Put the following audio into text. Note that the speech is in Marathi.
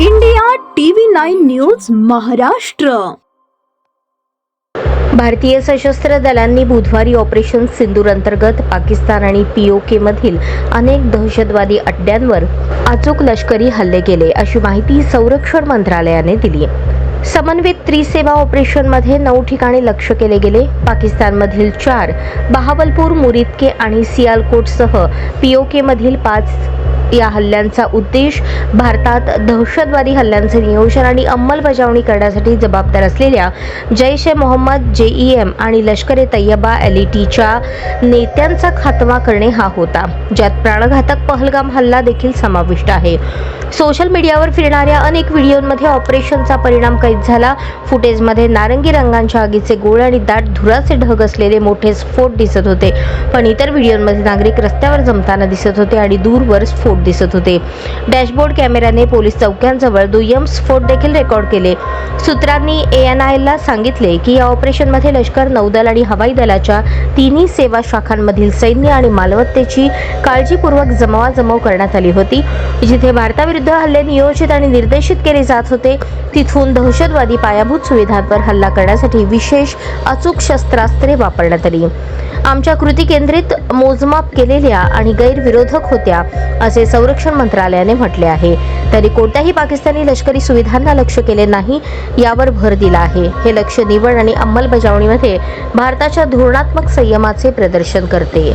India TV nine news Maharashtra. भारतीय सशस्त्र दलांनी बुधवारी ऑपरेशन सिंदूर अंतर्गत पाकिस्तान आणि पीओके मधील अनेक दहशतवादी अड्ड्यांवर अचूक लष्करी हल्ले केले अशी माहिती संरक्षण मंत्रालयाने दिली समन्वित त्रिसेवा ऑपरेशनमध्ये नऊ ठिकाणी लक्ष केले गेले. पाकिस्तानमधील चार बहावलपूर मुरिदके आणि सियालकोटसह पी ओ केमधील पाच या हल्ल्यांचा उद्देश भारतात दहशतवादी हल्ल्यांचे नियोजन आणि अंमलबजावणी करण्यासाठी जबाबदार असलेल्या जैश ए मोहम्मद जेईएम आणि लष्कर ए तय्यबा एल टीच्या नेत्यांचा खात्मा करणे हा होता ज्यात प्राणघातक पहलगाम हल्ला देखील समाविष्ट आहे. सोशल मीडियावर फिरणाऱ्या अनेक व्हिडिओमध्ये ऑपरेशनचा परिणाम कैद झाला. फुटेजमध्ये नारंगी रंगांच्या आगीचे गोळ आणि दाट धुराचे ढग असलेले मोठे स्फोट दिसत होते. पण इतर व्हिडिओमध्ये नागरिक रस्त्यावर जमताना दिसत होते आणि दूरवर स्फोट दिसत होते. डॅशबोर्ड कॅमेऱ्याने पोलीस चौक्यांजवळ दुय्यम स्फोट देखील रेकॉर्ड केले. सूत्रांनी ए एन आयला सांगितले की या ऑपरेशनमध्ये लष्कर नौदल आणि हवाई दलाच्या तिन्ही सेवा शाखांमधील सैन्य आणि मालमत्तेची काळजीपूर्वक जमवाजमव करण्यात आली होती. जिथे भारताविरुद्ध हल्ले नियोजित आणि निर्देशित केले जात होते. तिथून दहशतवादी पायाभूत सुविधांवर हल्ला करण्यासाठी विशेष अचूक शस्त्रास्त्रे वापरण्यात आली. आमच्या कृती केंद्रित मोजमाप केलेल्या आणि गैरविरोधक होत्या असे संरक्षण मंत्रालयाने म्हटले आहे. तरी कोणत्याही पाकिस्तानी लष्करी सुविधांना लक्ष केले नाही यावर भर दिला आहे. हे लक्ष निवड आणि अंमलबजावणीमध्ये भारताच्या धोरणात्मक संयमाचे प्रदर्शन करते.